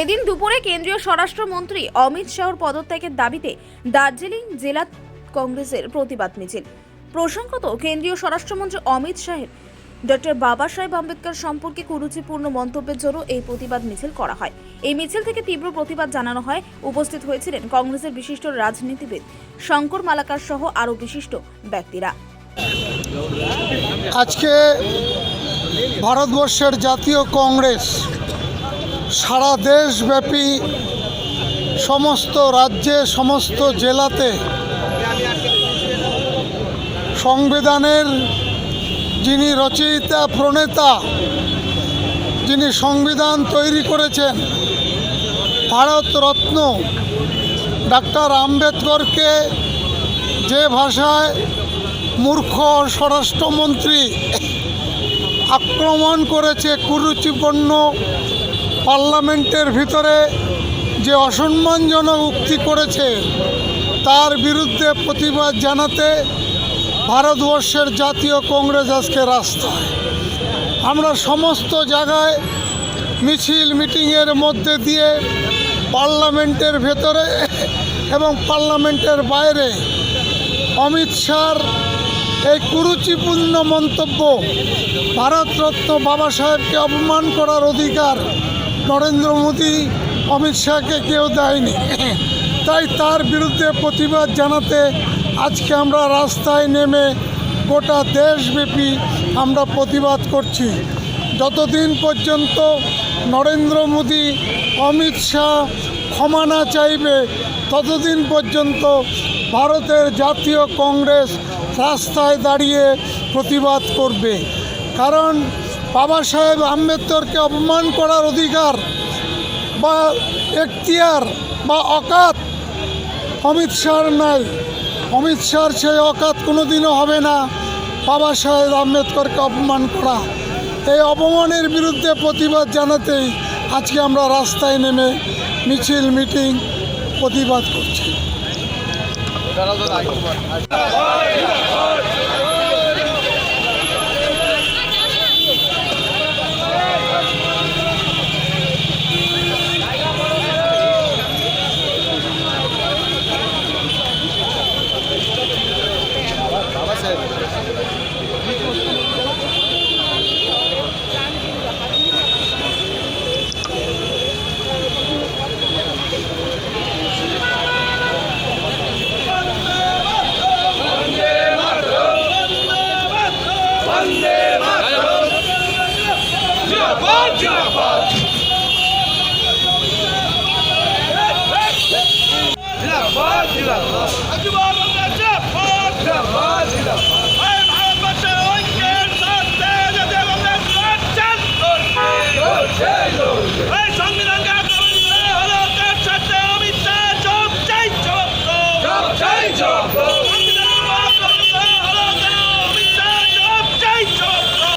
এদিন দুপুরে কেন্দ্রীয় স্বরাষ্ট্রমন্ত্রী অমিত শাহর পদত্যাগের দাবিতে দার্জিলিং জেলা কংগ্রেসের প্রতিবাদ মিছিল। প্রসঙ্গত, কেন্দ্রীয় স্বরাষ্ট্রমন্ত্রী অমিত শাহের ডক্টর বাবা সাহেব আম্বেদকর সম্পর্কে কুরুচিপূর্ণ মন্তব্যের জন্য এই প্রতিবাদ মিছিল করা হয়। এই মিছিল থেকে তীব্র প্রতিবাদ জানানো হয়। উপস্থিত হয়েছিলেন কংগ্রেসের বিশিষ্ট রাজনীতিবিদ শঙ্কর মালাকার সহ আরও বিশিষ্ট ব্যক্তিরা। আজকে ভারতবর্ষের জাতীয় কংগ্রেস সারা দেশব্যাপী সমস্ত রাজ্যে, সমস্ত জেলাতে সংবিধানের যিনি রচয়িতা, প্রণেতা, যিনি সংবিধান তৈরি করেছেন ভারতরত্ন ডাক্তার আম্বেদকরকে যে ভাষায় মূর্খ স্বরাষ্ট্রমন্ত্রী আক্রমণ করেছে কুরুচিপূর্ণ পার্লামেন্টের ভিতরে যে অসম্মানজনক উক্তি করেছে, তার বিরুদ্ধে প্রতিবাদ জানাতে ভারতবর্ষের জাতীয় কংগ্রেস আজকে রাস্তায়। আমরা সমস্ত জায়গায় মিছিল, মিটিংয়ের মধ্যে দিয়ে পার্লামেন্টের ভেতরে এবং পার্লামেন্টের বাইরে অমিত শাহর এই কুরুচিপূর্ণ মন্তব্য, ভারতরত্ন বাবা সাহেবকে অপমান করার অধিকার নরেন্দ্র মোদী, অমিত শাহকে কেউ দেয়নি। তাই তার বিরুদ্ধে প্রতিবাদ জানাতে আজকে আমরা রাস্তায় নেমে গোটা দেশব্যাপী আমরা প্রতিবাদ করছি। যতদিন পর্যন্ত নরেন্দ্র মোদী, অমিত শাহ ক্ষমা না চাইবে, ততদিন পর্যন্ত ভারতের জাতীয় কংগ্রেস রাস্তায় দাঁড়িয়ে প্রতিবাদ করবে। কারণ বাবা সাহেব আম্বেদকরকে অপমান করার অধিকার বা এখতিয়ার বা অকাত অমিত শাহর নাই। অমিত শাহর সেই অকাত কোনো দিনও হবে না। বাবা সাহেব আম্বেদকরকে অপমান করা। এই অপমানের বিরুদ্ধে প্রতিবাদ জানাতেই আজকে আমরা রাস্তায় নেমে মিছিল, মিটিং প্রতিবাদ করছি। Hey!